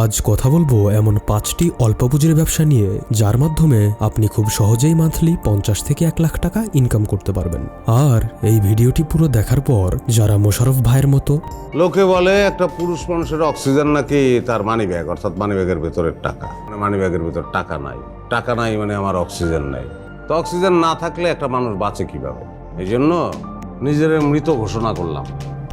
আজ কথা বলব এমন পাঁচটি অল্প পুঁজির ব্যবসা নিয়ে, যার মাধ্যমে আপনি খুব সহজেই মান্থলি পঞ্চাশ থেকে এক লাখ টাকা ইনকাম করতে পারবেন। আর এই ভিডিওটি পুরো দেখার পর, যারা মোশারফ ভাইয়ের মতো লোকে বলে একটা পুরুষ মানুষের অক্সিজেন নাকি তার মানি ব্যাগ অর্থাৎ মানি ব্যাগের ভেতরের টাকা। মানে মানি ব্যাগের ভেতর টাকা নাই। টাকা নাই মানে আমার অক্সিজেন নাই। তো অক্সিজেন না থাকলে একটা মানুষ বাঁচে কীভাবে? এই জন্য নিজের মৃত ঘোষণা করলাম।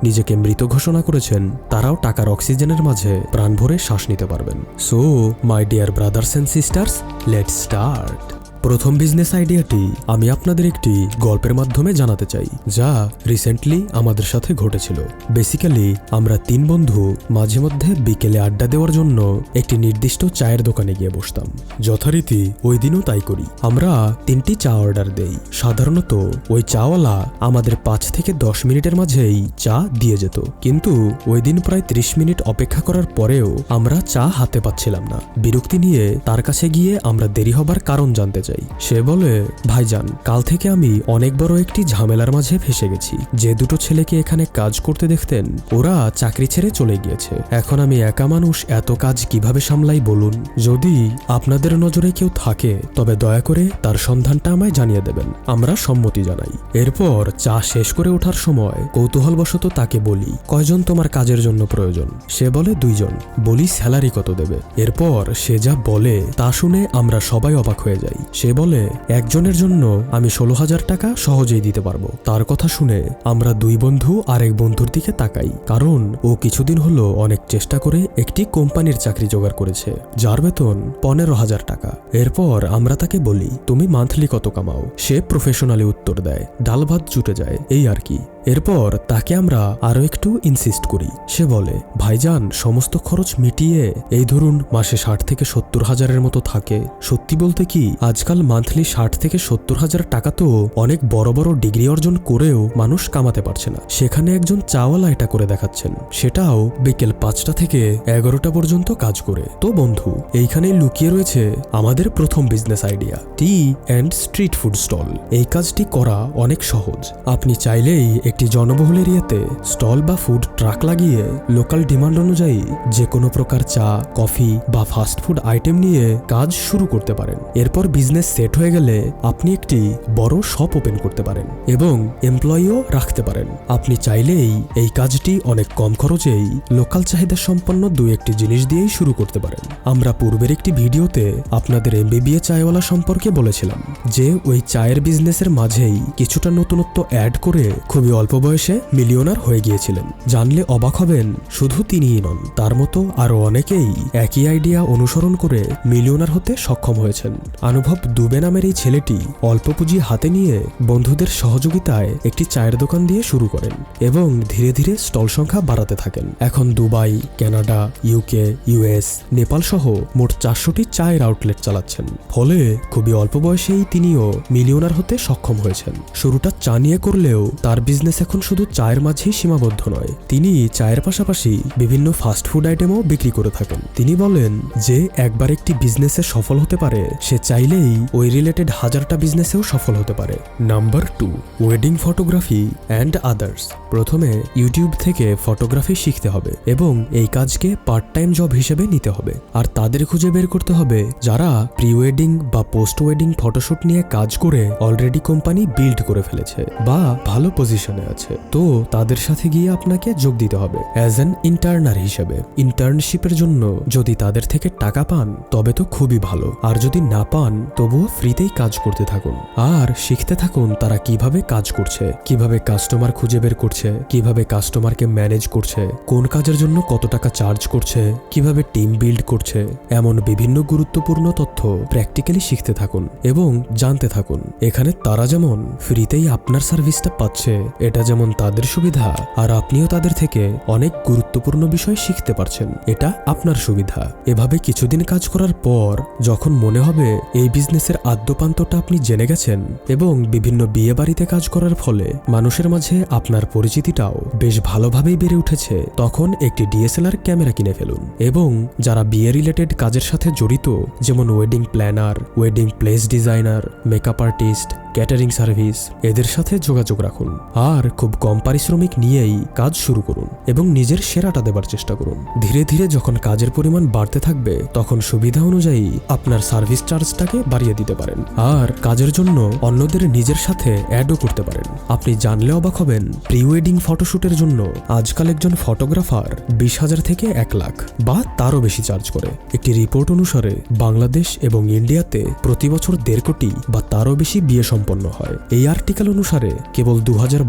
নিজেকে মৃত ঘোষণা করেছেন, তারাও টাকার অক্সিজেনের মাঝে প্রাণ ভরে শ্বাস নিতে পারবেন। So my dear brothers and sisters let start প্রথম বিজনেস আইডিয়াটি আমি আপনাদের একটি গল্পের মাধ্যমে জানাতে চাই, যা রিসেন্টলি আমাদের সাথে ঘটেছিল। বেসিক্যালি আমরা তিন বন্ধু মাঝে মধ্যে বিকেলে আড্ডা দেওয়ার জন্য একটি নির্দিষ্ট চায়ের দোকানে গিয়ে বসতাম। যথারীতি ওই দিনও তাই করি। আমরা তিনটি চা অর্ডার দেই। সাধারণত ওই চাওয়ালা আমাদের পাঁচ থেকে দশ মিনিটের মাঝেই চা দিয়ে যেত। কিন্তু ওই দিন প্রায় ত্রিশ মিনিট অপেক্ষা করার পরেও আমরা চা হাতে পাচ্ছিলাম না। বিরক্তি নিয়ে তার কাছে গিয়ে আমরা দেরি হবার কারণ জানতে চাই সে বলে, ভাইজান, কাল থেকে আমি অনেক বড় একটি ঝামেলার মাঝে ফেসে গেছি। যে দুটো ছেলেকে এখানে কাজ করতে দেখতেন, ওরা চাকরি ছেড়ে চলে গিয়েছে। এখন আমি একা মানুষ, এত কাজ কীভাবে সামলাই বলুন? যদি আপনাদের নজরে কেউ থাকে, তবে দয়া করে তার সন্ধানটা আমায় জানিয়ে দেবেন। আমরা সম্মতি জানাই। এরপর চা শেষ করে ওঠার সময় কৌতূহলবশত তাকে বলি, কয়জন তোমার কাজের জন্য প্রয়োজন? সে বলে, দুইজন। বলি, স্যালারি কত দেবে? এরপর সে যা বলে তা শুনে আমরা সবাই অবাক হয়ে যাই। সে বলে, একজনের জন্য আমি ষোলো হাজার টাকা সহজেই দিতে পারব। তার কথা শুনে আমরা দুই বন্ধু আরেক বন্ধুর দিকে তাকাই, কারণ ও কিছুদিন হলো অনেক চেষ্টা করে একটি কোম্পানির চাকরি জোগাড় করেছে, যার বেতন পনেরো হাজার টাকা। এরপর আমরা তাকে বলি, তুমি মান্থলি কত কামাও? সে প্রফেশনালি উত্তর দেয়, ডাল ভাত জুটে যায়। এই আর কি। এরপর তাকে আমরা আরও একটু ইনসিস্ট করি। সে বলে, ভাইজান, সমস্ত খরচ মিটিয়ে এই ধরুন মাসে ষাট থেকে সত্তর হাজারের মতো থাকে। সত্যি বলতে কি, আজকাল মান্থলি ষাট থেকে সত্তর হাজার টাকা তো অনেক বড় বড় ডিগ্রি অর্জন করেও মানুষ কামাতে পারছে না। সেখানে একজন চাওয়ালা এটা করে দেখাচ্ছেন। সেটাও বিকেল পাঁচটা থেকে এগারোটা পর্যন্ত কাজ করে। তো বন্ধু, এইখানেই লুকিয়ে রয়েছে আমাদের প্রথম বিজনেস আইডিয়া টি অ্যান্ড স্ট্রিট ফুড স্টল এই কাজটি করা অনেক সহজ। আপনি চাইলেই একটি জনবহুল এরিয়াতে স্টল বা ফুড ট্রাক লাগিয়ে লোকাল ডিমান্ড অনুযায়ী যে কোনো প্রকার চা, কফি বা ফাস্ট ফুড আইটেম নিয়ে কাজ শুরু করতে পারেন। এরপর বিজনেস সেট হয়ে গেলে আপনি একটি বড় শপ ওপেন করতে পারেন এবং এমপ্লয়িও রাখতে পারেন। আপনি চাইলেই এই কাজটি অনেক কম খরচেই লোকাল চাহিদা সম্পন্ন দু একটি জিনিস দিয়েই শুরু করতে পারেন। আমরা পূর্বের একটি ভিডিওতে আপনাদের এমবিবিএ চায়ওয়ালা সম্পর্কে বলেছিলাম যে ওই চায়ের বিজনেসের মাঝেই কিছুটা নতুনত্ব অ্যাড করে খুবই অল্প বয়সে মিলিয়নার হয়ে গিয়েছিলেন। জানলে অবাক হবেন, শুধু তিনিই নন, তার মতো আরও অনেকেই একই আইডিয়া অনুসরণ করে মিলিয়নার হতে সক্ষম হয়েছেন। অনুভব দুবে নামের এই ছেলেটি অল্প পুঁজি হাতে নিয়ে বন্ধুদের সহযোগিতায় একটি চায়ের দোকান দিয়ে শুরু করেন এবং ধীরে ধীরে স্টল সংখ্যা বাড়াতে থাকেন। এখন Dubai Canada UK, US, Nepal সহ মোট চারশোটি চায়ের আউটলেট চালাচ্ছেন। ফলে খুবই অল্প বয়সেই তিনিও মিলিয়নার হতে সক্ষম হয়েছেন। শুরুটা চা নিয়ে করলেও তার বিজনেস এখন শুধু চায়ের মাঝেই সীমাবদ্ধ নয়, তিনি চায়ের পাশাপাশি বিভিন্ন ফাস্ট ফুড আইটেমও বিক্রি করে থাকেন। তিনি বলেন যে, একবার একটি বিজনেসে সফল হতে পারে, সে চাইলেই ওই রিলেটেড হাজারটা বিজনেসেও সফল হতে পারে। Number two wedding photography and others প্রথমে ইউটিউব থেকে ফটোগ্রাফি শিখতে হবে এবং এই কাজকে পার্ট টাইম জব হিসেবে নিতে হবে। আর তাদের খুঁজে বের করতে হবে যারা প্রি ওয়েডিং বা পোস্ট ওয়েডিং ফটোশুট নিয়ে কাজ করে অলরেডি কোম্পানি বিল্ড করে ফেলেছে বা ভালো পজিশনে আছে। তো তাদের সাথে গিয়ে আপনাকে যোগ দিতে হবে অ্যাজ অ্যান ইন্টার্নার হিসেবে। ইন্টার্নশিপের জন্য যদি তাদের থেকে টাকা পান, তবে তো খুবই ভালো। আর যদি না পান তবুও ফ্রিতেই কাজ করতে থাকুন। আর শিখতে থাকুন তারা কীভাবে কাজ করছে, কীভাবে কাস্টমার খুঁজে বের করছে, কীভাবে কাস্টমারকে ম্যানেজ করছে, কোন কাজের জন্য কত টাকা চার্জ করছে, কীভাবে টিম বিল্ড করছে, এমন বিভিন্ন গুরুত্বপূর্ণ তথ্য প্র্যাকটিক্যালি শিখতে থাকুন এবং জানতে থাকুন। এখানে তারা যেমন ফ্রিতেই আপনার সার্ভিসটা পাচ্ছে, এটা যেমন তাদের সুবিধা, আর আপনিও তাদের থেকে অনেক গুরুত্বপূর্ণ বিষয় শিখতে পারছেন। এটা আপনার সুবিধা। এভাবে কিছুদিন কাজ করার পর যখন মনে হবে এই বিজনেসের আদ্যপান্তটা আপনি জেনে গেছেন এবং বিভিন্ন বিয়ে বাড়িতে কাজ করার ফলে মানুষের মাঝে আপনার পরিচিতিটাও বেশ ভালোভাবেই বেড়ে উঠেছে, তখন একটি ডিএসএলআর ক্যামেরা কিনে ফেলুন। এবং যারা বিয়ে রিলেটেড কাজের সাথে জড়িত, যেমন wedding planner wedding place designer makeup artist catering service এদের সাথে যোগাযোগ রাখুন। আর খুব কম পারিশ্রমিক নিয়েই কাজ শুরু করুন এবং নিজের সেরাটা দেবার চেষ্টা করুন। ধীরে ধীরে যখন কাজের পরিমাণ বাড়তে থাকবে, তখন সুবিধা অনুযায়ী আপনার সার্ভিস চার্জটাকে বাড়িয়ে দিতে পারেন। আর কাজের জন্য অন্যদের নিজের সাথে অ্যাডও করতে পারেন। আপনি জানলে অবাক হবেন প্রি ওয়েডিং ফটোশ্যুটের জন্য আজকাল একজন ফটোগ্রাফার বিশ হাজার থেকে এক লাখ বা তারও বেশি চার্জ করে। একটি রিপোর্ট অনুসারে, বাংলাদেশ এবং ইন্ডিয়াতে প্রতি বছর দেড় কোটি বা তারও বেশি বিয়ে সম্পন্ন হয়। এই আর্টিকেল অনুসারে কেবল দু হাজার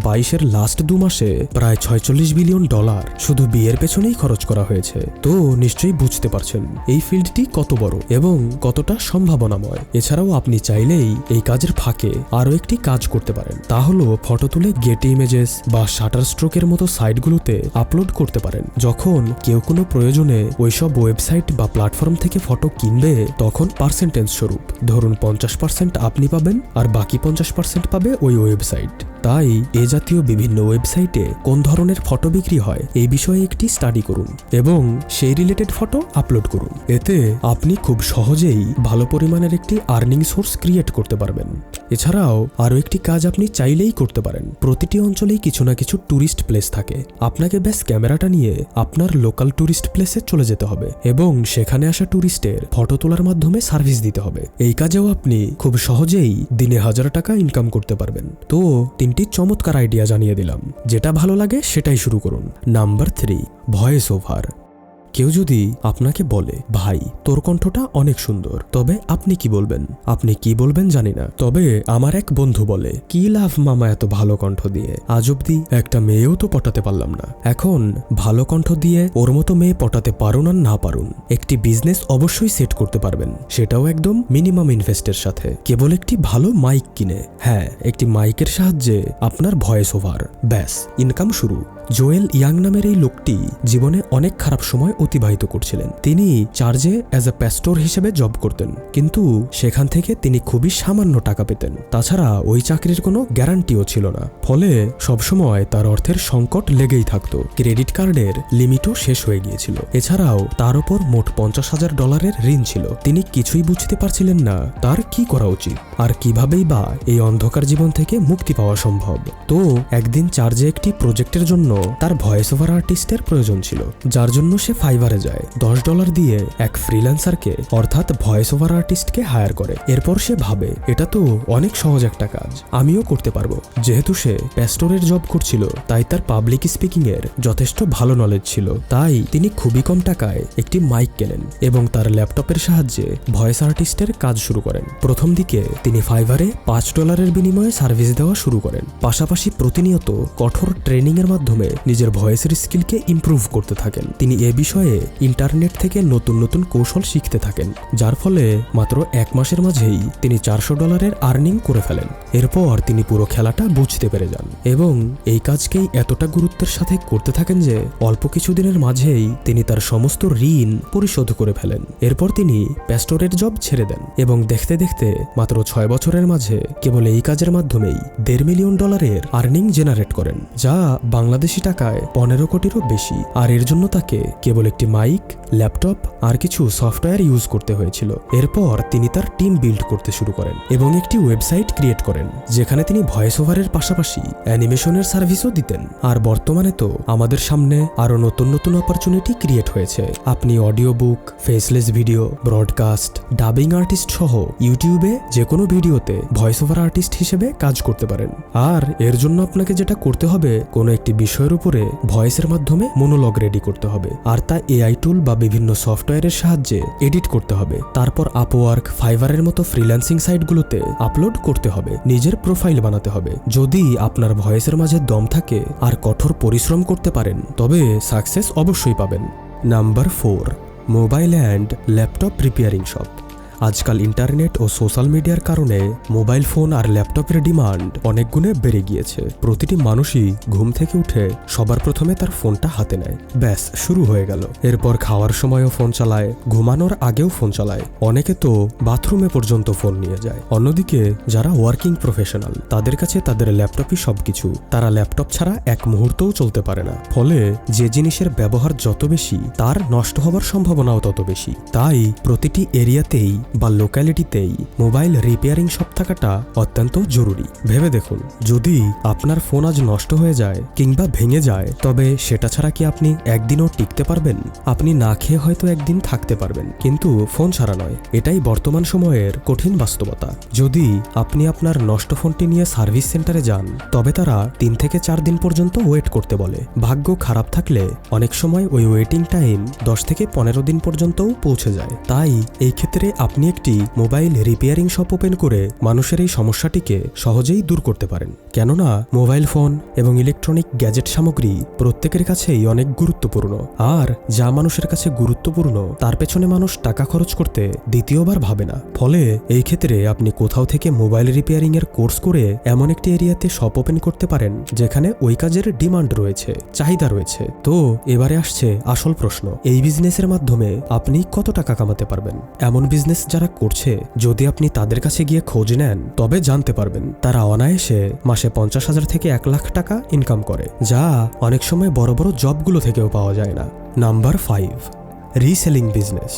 লাস্ট দু মাসে প্রায় ছয়চল্লিশ বিলিয়ন ডলার শুধু বিয়ের পেছনেই খরচ করা হয়েছে। তো নিশ্চয়ই বুঝতে পারছেন এই ফিল্ডটি কত বড় এবং কতটা সম্ভাবনাময়। এছাড়াও আপনি চাইলেই এই কাজের ফাঁকে আরও একটি কাজ করতে পারেন। তা হলো ফটো তুলে গেট ইমেজেস বা শাটার স্ট্রোকের মতো সাইটগুলোতে আপলোড করতে পারেন। যখন কেউ কোনো প্রয়োজনে ওইসব ওয়েবসাইট বা প্ল্যাটফর্ম থেকে ফটো কিনবে, তখন পার্সেন্টেজ স্বরূপ। ধরুন পঞ্চাশ পার্সেন্ট আপনি পাবেন আর বাকি পঞ্চাশ পার্সেন্ট পাবে ওই ওয়েবসাইট তাই এ জাতীয় বিভিন্ন ওয়েবসাইটে কোন ধরনের ফটো বিক্রি হয়, এই বিষয়ে একটি স্টাডি করুন এবং সেই রিলেটেড ফটো আপলোড করুন। এতে আপনি খুব সহজেই ভালো পরিমাণের একটি আর্নিং সোর্স ক্রিয়েট করতে পারবেন। এছাড়াও আরও একটি কাজ আপনি চাইলেই করতে পারেন। প্রতিটি অঞ্চলেই কিছু না কিছু ট্যুরিস্ট প্লেস থাকে। আপনাকে ব্যাস ক্যামেরাটা নিয়ে আপনার লোকাল ট্যুরিস্ট প্লেসে চলে যেতে হবে এবং সেখানে আসা ট্যুরিস্টের ফটো তোলার মাধ্যমে সার্ভিস দিতে হবে। এই কাজেও আপনি খুব সহজেই দিনে হাজার টাকা ইনকাম করতে পারবেন। তো তিনটি চমৎকার আইডিয়া জানিয়ে দিলাম। যেটা ভালো লাগে সেটাই শুরু করুন। নাম্বার থ্রি ভয়েস ওভার কেউ যদি আপনাকে বলে, ভাই, তোর কণ্ঠটা অনেক সুন্দর, তবে আপনি কি বলবেন? আপনি কি বলবেন জানি না। তবে আমার এক বন্ধু বলে, কি লাভ মামা এত ভালো কণ্ঠ দিয়ে? আজ অব্দি একটা মেয়েও তো পটাতে পারলাম না। এখন ভালো কণ্ঠ দিয়ে ওর মতো মেয়ে পটাতে পারুন আর না পারুন, একটি বিজনেস অবশ্যই সেট করতে পারবেন। সেটাও একদম মিনিমাম ইনভেস্টের সাথে। কেবল একটি ভালো মাইক কিনে। হ্যাঁ একটি মাইকের সাহায্যে আপনার ভয়েস ওভার ব্যাস ইনকাম শুরু। জোয়েল ইয়াং নামের এই লোকটি জীবনে অনেক খারাপ সময় অতিবাহিত করছিলেন। তিনি চার্জে অ্যাজ এ প্যাস্টোর হিসেবে জব করতেন, কিন্তু সেখান থেকে তিনি খুবই সামান্য টাকা পেতেন। তাছাড়া ওই চাকরির কোনো গ্যারান্টিও ছিল না। ফলে সবসময় তার অর্থের সংকট লেগেই থাকত। ক্রেডিট কার্ডের লিমিটও শেষ হয়ে গিয়েছিল। এছাড়াও তার ওপর মোট পঞ্চাশ হাজার ডলারের ঋণ ছিল। তিনি কিছুই বুঝতে পারছিলেন না, তার কি করা উচিত? আর কিভাবেই বা এই অন্ধকার জীবন থেকে মুক্তি পাওয়া সম্ভব? তো একদিন চার্জে একটি প্রজেক্টের জন্য তার ভয়েস ওভার আর্টিস্টের প্রয়োজন ছিল, যার জন্য সে ফাইবারে যায়। দশ ডলার দিয়ে এক ফ্রিল্যান্সারকে অর্থাৎ ভয়েস ওভার আর্টিস্টকে হায়ার করে। এরপর সে ভাবে, এটা তো অনেক সহজ একটা কাজ। আমিও করতে পারব। যেহেতু সে প্যাস্টোরের জব করছিল, তাই তার পাবলিক স্পিকিং এর যথেষ্ট ভালো নলেজ ছিল। তাই তিনি খুবই কম টাকায় একটি মাইক কেনেন এবং তার ল্যাপটপের সাহায্যে ভয়েস আর্টিস্টের কাজ শুরু করেন। প্রথম দিকে তিনি ফাইভারে পাঁচ ডলারের বিনিময়ে সার্ভিস দেওয়া শুরু করেন। পাশাপাশি প্রতিনিয়ত কঠোর ট্রেনিং এর মাধ্যমে নিজের ভয়েসের স্কিলকে ইমপ্রুভ করতে থাকেন। তিনি এ বিষয়ে ইন্টারনেট থেকে নতুন নতুন কৌশল শিখতে থাকেন, যার ফলে মাত্র এক মাসের মাঝেই তিনি চারশো ডলারের আর্নিং করে ফেলেন। এরপর তিনি পুরো খেলাটা বুঝতে পেরে যান এবং এই কাজকেই এতটা গুরুত্বের সাথে করতে থাকেন যে অল্প কিছুদিনের মাঝেই তিনি তার সমস্ত ঋণ পরিশোধ করে ফেলেন। এরপর তিনি প্যাস্টোরের জব ছেড়ে দেন এবং দেখতে দেখতে মাত্র ছয় বছরের মাঝে কেবল এই কাজের মাধ্যমেই দেড় মিলিয়ন ডলারের আর্নিং জেনারেট করেন, যা বাংলাদেশি টাকায়, পনেরো কোটিরও বেশি। আর এর জন্য তাকে কেবল একটি মাইক, ল্যাপটপ আর কিছু সফটওয়্যার ইউজ করতে হয়েছিল। এরপর তিনি তার টিম বিল্ড করতে শুরু করেন এবং একটি ওয়েবসাইট ক্রিয়েট করেন, যেখানে তিনি ভয়েস ওভারের পাশাপাশি অ্যানিমেশনের সার্ভিসও দিতেন। আর বর্তমানে তো আমাদের সামনে আরও নতুন নতুন অপরচুনিটি ক্রিয়েট হয়েছে। আপনি audio book faceless video, broadcast, dubbing artist সহ ইউটিউবে যে কোনো ভিডিওতে ভয়েস ওভার আর্টিস্ট হিসেবে কাজ করতে পারেন। আর এর জন্য আপনাকে যেটা করতে হবে, কোনো একটি বিষয়ের উপরে ভয়েসের মাধ্যমে মনোলগ রেডি করতে হবে। আর তা এআই টুল বা বিভিন্ন সফটওয়্যারের সাহায্যে এডিট করতে হবে। তারপর আপওয়ার্ক ফাইবারের মতো ফ্রিল্যান্সিং সাইটগুলোতে আপলোড করতে হবে। নিজের প্রোফাইল বানাতে হবে। যদি আপনার ভয়েসের মাঝে দম থাকে আর কঠোর পরিশ্রম করতে পারেন, তবে সাকসেস অবশ্যই পাবেন। Number four mobile and laptop repairing shop আজকাল ইন্টারনেট ও সোশ্যাল মিডিয়ার কারণে মোবাইল ফোন আর ল্যাপটপের ডিমান্ড অনেক গুণে বেড়ে গিয়েছে। প্রতিটি মানুষই ঘুম থেকে উঠে সবার প্রথমে তার ফোনটা হাতে নেয়। ব্যাস, শুরু হয়ে গেল। এরপর খাওয়ার সময়ও ফোন চালায়, ঘুমানোর আগেও ফোন চালায়। অনেকে তো বাথরুমে পর্যন্ত ফোন নিয়ে যায়। অন্যদিকে, যারা ওয়ার্কিং প্রফেশনাল, তাদের কাছে তাদের ল্যাপটপই সবকিছু। তারা ল্যাপটপ ছাড়া এক মুহূর্তও চলতে পারে না। ফলে যে জিনিসের ব্যবহার যত বেশি, তার নষ্ট হবার সম্ভাবনাও তত বেশি। তাই প্রতিটি এরিয়াতেই বা লোক্যালিটিতেই মোবাইল রিপেয়ারিং শপ থাকাটা অত্যন্ত জরুরি। ভেবে দেখুন, যদি আপনার ফোন আজ নষ্ট হয়ে যায় কিংবা ভেঙে যায়, তবে সেটা ছাড়া কি আপনি একদিনও টিকতে পারবেন? আপনি না খেয়ে হয়তো একদিন থাকতে পারবেন, কিন্তু ফোন ছাড়া নয়। এটাই বর্তমান সময়ের কঠিন বাস্তবতা। যদি আপনি আপনার নষ্ট ফোনটি নিয়ে সার্ভিস সেন্টারে যান, তবে তারা তিন থেকে চার দিন পর্যন্ত ওয়েট করতে বলে। ভাগ্য খারাপ থাকলে অনেক সময় ওই ওয়েটিং টাইম দশ থেকে পনেরো দিন পর্যন্তও পৌঁছে যায়। তাই এই ক্ষেত্রে আপনি একটি মোবাইল রিপেয়ারিং শপ ওপেন করে মানুষের এই সমস্যাটিকে সহজেই দূর করতে পারেন। কেননা, মোবাইল ফোন এবং ইলেকট্রনিক গ্যাজেট সামগ্রী প্রত্যেকের কাছেই অনেক গুরুত্বপূর্ণ। আর যা মানুষের কাছে গুরুত্বপূর্ণ, তার পেছনে মানুষ টাকা খরচ করতে দ্বিতীয়বার ভাবে না। ফলে এই ক্ষেত্রে আপনি কোথাও থেকে মোবাইল রিপেয়ারিং এর কোর্স করে এমন একটি এরিয়াতে শপ ওপেন করতে পারেন, যেখানে ওই কাজের ডিমান্ড রয়েছে, চাহিদা রয়েছে। তো, এবারে আসছে আসল প্রশ্ন। এই বিজনেসের মাধ্যমে আপনি কত টাকা কামাতে পারবেন? এমন বিজনেস যারা করছে, যদি আপনি তাদের কাছে গিয়ে খোঁজ নেন, তবে জানতে পারবেন, তারা অনায়াসে মাসে পঞ্চাশ হাজার থেকে এক লাখ টাকা ইনকাম করে, যা অনেক সময় বড় বড় জবগুলো থেকেও পাওয়া যায় না। নাম্বার ফাইভ রিসেলিং বিজনেস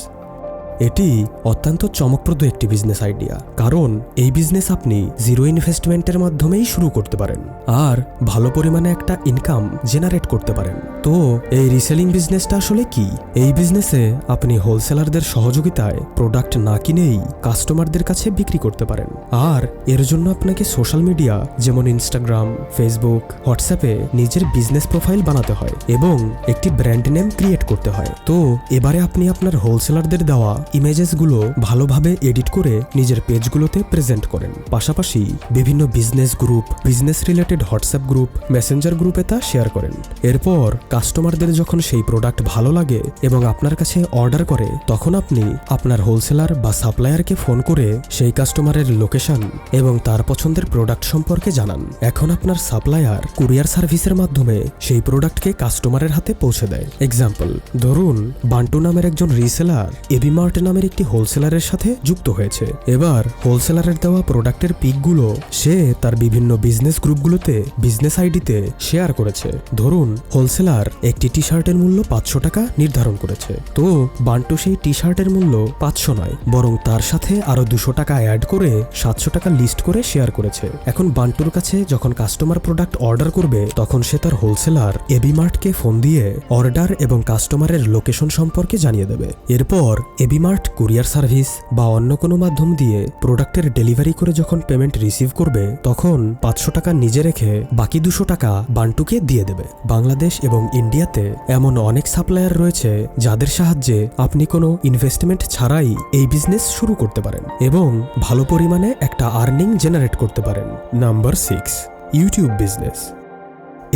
এটি অত্যন্ত চমকপ্রদ একটি বিজনেস আইডিয়া কারণ এই বিজনেস আপনি জিরো ইনভেস্টমেন্টের মাধ্যমেই শুরু করতে পারেন। আর ভালো পরিমাণে একটা ইনকাম জেনারেট করতে পারেন। তো এই রিসেলিং বিজনেসটা আসলে কি? এই বিজনেসে আপনি হোলসেলারদের সহযোগিতায় প্রোডাক্ট না কিনেই কাস্টমারদের কাছে বিক্রি করতে পারেন। আর এর জন্য আপনাকে সোশ্যাল মিডিয়া যেমন ইনস্টাগ্রাম ফেসবুক হোয়াটসঅ্যাপে নিজের বিজনেস প্রোফাইল বানাতে হয় এবং একটি ব্র্যান্ড নেম ক্রিয়েট করতে হয়। তো এবারে আপনি আপনার হোলসেলারদের দেওয়া ইমেজেসগুলো ভালোভাবে এডিট করে নিজের পেজগুলোতে প্রেজেন্ট করেন। পাশাপাশি বিভিন্ন business group, business related WhatsApp group, Messenger গ্রুপে তা শেয়ার করেন। এরপর কাস্টমারদের যখন সেই প্রোডাক্ট ভালো লাগে এবং আপনার কাছে অর্ডার করে, তখন আপনি আপনার হোলসেলার বা সাপ্লায়ারকে ফোন করে সেই কাস্টমারের লোকেশন এবং তার পছন্দের প্রোডাক্ট সম্পর্কে জানান। এখন আপনার সাপ্লায়ার কুরিয়ার সার্ভিসের মাধ্যমে সেই প্রোডাক্টকে কাস্টমারের হাতে পৌঁছে দেয়। এক্সাম্পল, ধরুন, বান্টু নামের একজন রিসেলার, এবি মার্ট নামের একটি হোলসেলারের সাথে যুক্ত হয়েছে। এবার হোলসেলারের দেওয়া প্রোডাক্টের পিকগুলো সে তার বিভিন্ন বিজনেস গ্রুপগুলোতে বিজনেস আইডিতে শেয়ার করেছে। ধরুন হোলসেলার একটি টি শার্টের মূল্য পাঁচশো টাকা নির্ধারণ করেছে। তো বান্টু সেই টি শার্টের মূল্য পাঁচশো নয়, বরং তার সাথে আরও দুশো টাকা অ্যাড করে সাতশো টাকা লিস্ট করে শেয়ার করেছে। এখন বান্টুর কাছে যখন কাস্টমার প্রোডাক্ট অর্ডার করবে, তখন সে তার হোলসেলার এবি মার্টকে ফোন দিয়ে অর্ডার এবং কাস্টমারের লোকেশন সম্পর্কে জানিয়ে দেবে। এরপর এবি মার্ট কুরিয়ার সার্ভিস বা অন্য কোনো মাধ্যম দিয়ে প্রোডাক্টের ডেলিভারি করে যখন পেমেন্ট রিসিভ করবে, তখন পাঁচশো টাকা নিজে রেখে বাকি দুশো টাকা বান্টুকে দিয়ে দেবে। বাংলাদেশ এবং ইন্ডিয়াতে এমন অনেক সাপ্লায়ার রয়েছে যাদের সাহায্যে আপনি কোনো ইনভেস্টমেন্ট ছাড়াই এই বিজনেস শুরু করতে পারেন এবং ভালো পরিমাণে একটা আর্নিং জেনারেট করতে পারেন। নাম্বার সিক্স ইউটিউব বিজনেস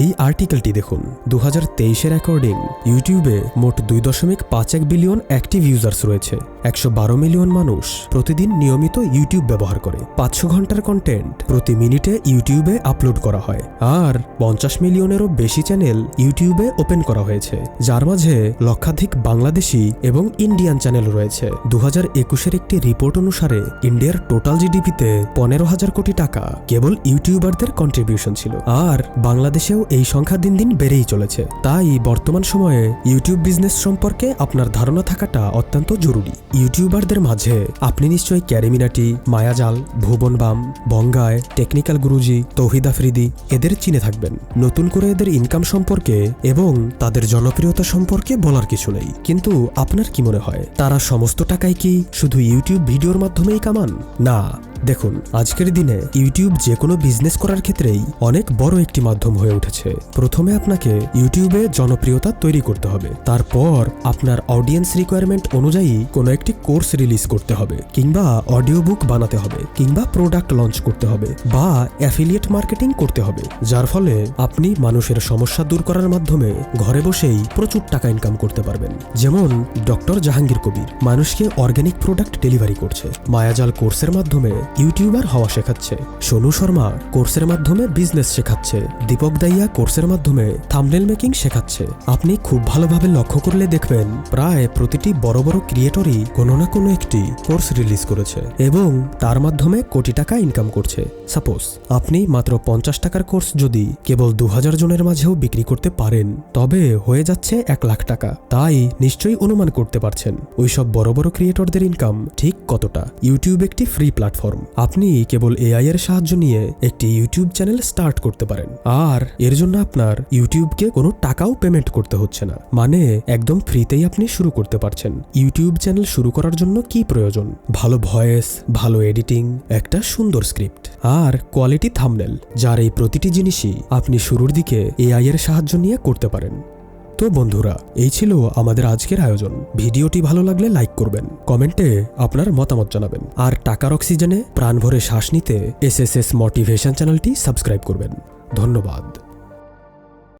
এই আর্টিকেলটি দেখুন। দু হাজার তেইশের অ্যাকর্ডিং ইউটিউবে মোট দুই দশমিক পাঁচ এক বিলিয়ন অ্যাক্টিভ ইউজার্স রয়েছে। একশো বারো মিলিয়ন মানুষ প্রতিদিন নিয়মিত ইউটিউব ব্যবহার করে। পাঁচশো ঘণ্টার কন্টেন্ট প্রতি মিনিটে ইউটিউবে আপলোড করা হয়। আর পঞ্চাশ মিলিয়নেরও বেশি চ্যানেল ইউটিউবে ওপেন করা হয়েছে। যার মাঝে লক্ষাধিক বাংলাদেশি এবং ইন্ডিয়ান চ্যানেল রয়েছে। দু হাজার একুশের একটি রিপোর্ট অনুসারে ইন্ডিয়ার টোটাল জিডিপিতে পনেরো হাজার কোটি টাকা কেবল ইউটিউবারদের কন্ট্রিবিউশন ছিল। আর বাংলাদেশেও এই সংখ্যা দিন দিন বেড়েই চলেছে। তাই বর্তমান সময়ে ইউটিউব বিজনেস সম্পর্কে আপনার ধারণা থাকাটা অত্যন্ত জরুরি। ইউটিউবারদের মাঝে আপনি নিশ্চয়ই ক্যারিমিনাটি মায়াজাল, ভুবন বাম, বঙ্গায় টেকনিক্যাল গুরুজি, তৌহিদ আফ্রিদি, এদের চিনে থাকবেন। নতুন করে এদের ইনকাম সম্পর্কে এবং তাদের জনপ্রিয়তা সম্পর্কে বলার কিছু নেই। কিন্তু আপনার কি মনে হয়, তারা সমস্ত টাকায় কি শুধু ইউটিউব ভিডিওর মাধ্যমেই কামান? না দেখুন, আজকের দিনে ইউটিউব যে কোনো বিজনেস করার ক্ষেত্রেই অনেক বড় একটি মাধ্যম হয়ে উঠেছে। প্রথমে আপনাকে ইউটিউবে জনপ্রিয়তা তৈরি করতে হবে। তারপর আপনার অডিয়েন্স রিকোয়ারমেন্ট অনুযায়ী কোনো একটি কোর্স রিলিজ করতে হবে কিংবা অডিও বুক বানাতে হবে কিংবা প্রোডাক্ট লঞ্চ করতে হবে বা অ্যাফিলিয়েট মার্কেটিং করতে হবে, যার ফলে আপনি মানুষের সমস্যা দূর করার মাধ্যমে ঘরে বসেই প্রচুর টাকা ইনকাম করতে পারবেন। যেমন ডক্টর জাহাঙ্গীর কবির, মানুষকে অর্গ্যানিক প্রোডাক্ট ডেলিভারি করছে। মায়াজাল কোর্সের মাধ্যমে ইউটিউবার হওয়া শেখাচ্ছে। সোনু শর্মা কোর্সের মাধ্যমে বিজনেস শেখাচ্ছে। দীপক দাইয়া কোর্সের মাধ্যমে থামনেল মেকিং শেখাচ্ছে। আপনি খুব ভালোভাবে লক্ষ্য করলে দেখবেন, প্রায় প্রতিটি বড় বড় ক্রিয়েটরই কোনো না কোনো একটি কোর্স রিলিজ করেছে এবং তার মাধ্যমে কোটি টাকা ইনকাম করছে। সাপোজ আপনি মাত্র পঞ্চাশ টাকার কোর্স যদি কেবল দু হাজার জনের মাঝেও বিক্রি করতে পারেন, তবে হয়ে যাচ্ছে এক লাখ টাকা। তাই নিশ্চয়ই অনুমান করতে পারছেন, ওইসব বড় বড় ক্রিয়েটরদের ইনকাম ঠিক কতটা? ইউটিউব একটি ফ্রি প্ল্যাটফর্ম আপনি কেবল এআই এর সাহায্য নিয়ে একটি ইউটিউব চ্যানেল স্টার্ট করতে পারেন। আর এর জন্য আপনার ইউটিউবকে কোনো টাকাও পেমেন্ট করতে হচ্ছে না। মানে একদম ফ্রিতেই আপনি শুরু করতে পারছেন। ইউটিউব চ্যানেল শুরু করার জন্য কি প্রয়োজন? ভালো ভয়েস ভালো এডিটিং একটা সুন্দর স্ক্রিপ্ট আর কোয়ালিটি থামনেল যার এই প্রতিটি জিনিসই আপনি শুরুর দিকে এআই এর সাহায্য নিয়ে করতে পারেন। তো বন্ধুরা, এই ছিল আমাদের আজকের আয়োজন। ভিডিওটি ভালো লাগলে লাইক করবেন, কমেন্টে আপনার মতামত জানাবেন। আর টাকার অক্সিজেনে প্রাণ ভরে শ্বাস নিতে এস মোটিভেশন চ্যানেলটি সাবস্ক্রাইব করবেন। ধন্যবাদ।